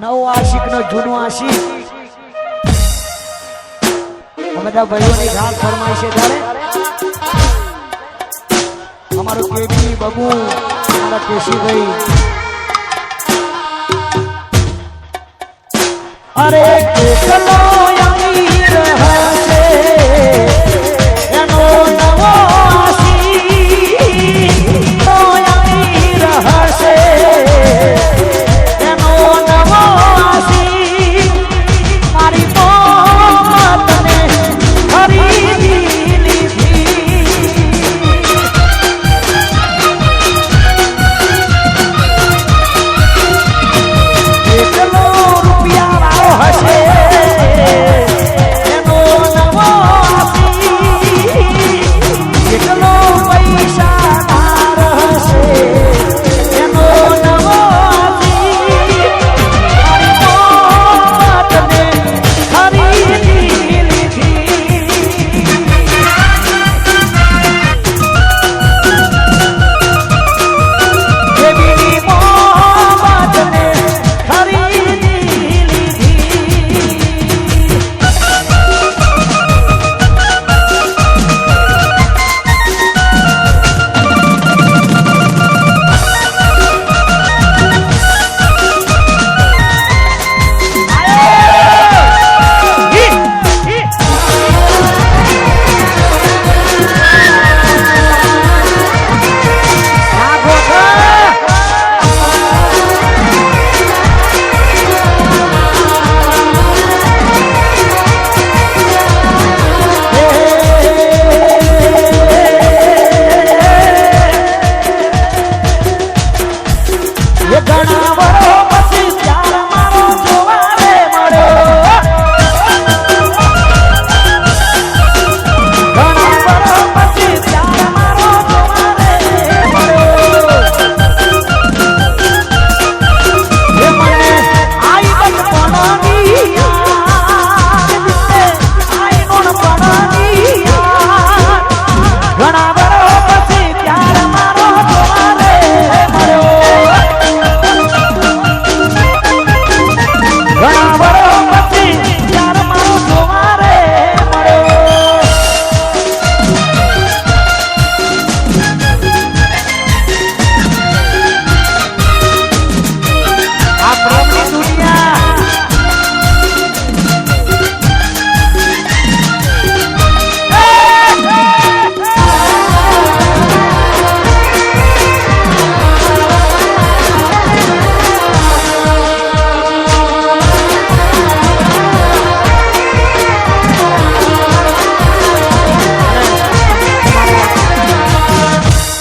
નવો આશિક નો જૂનો આશિક. બધા ભાઈઓની ઘાલ ફરમાય છે ત્યારે. અમારો કેબી બબુ, અમારા કેશીભાઈ. અરે કેટલો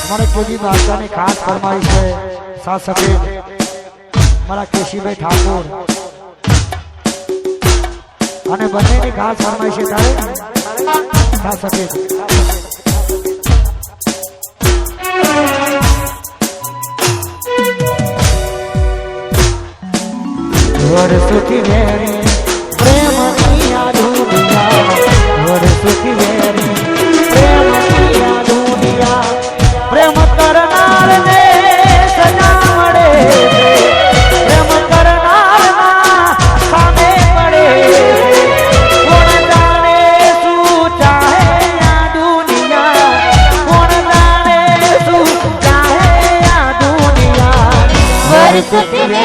મણકપુરજી માતાની ખાસ ફરમાઈ છે. સાથ સફેદ મારા કેશીભાઈ ઠાકોર. અને બંનેની ખાસ ફરમાઈ છે ત્યારે સાથ 这边。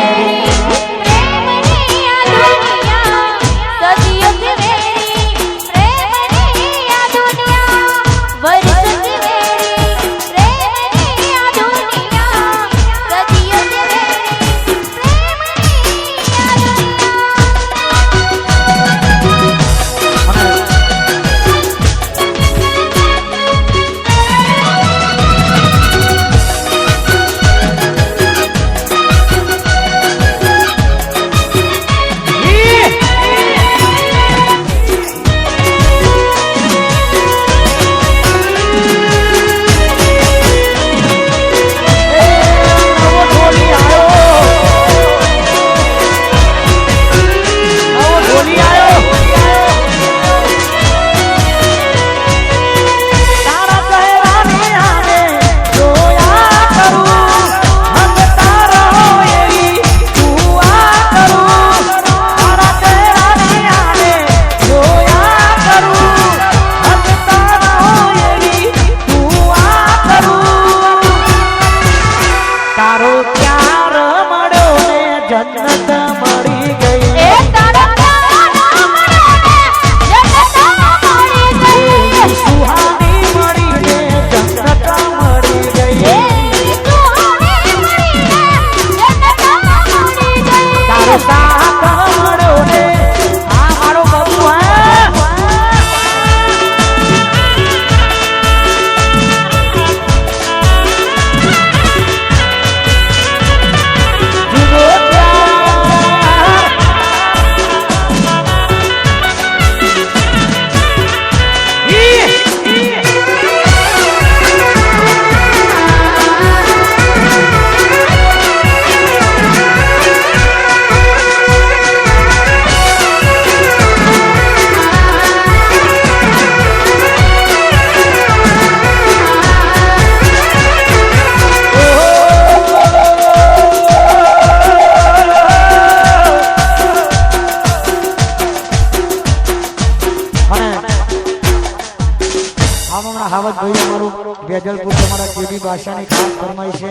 વેજલપુર ભાષાની ખાસ ફરમાઈ છે.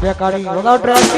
બે કાળી. વગાવ ટ્રેક્ટર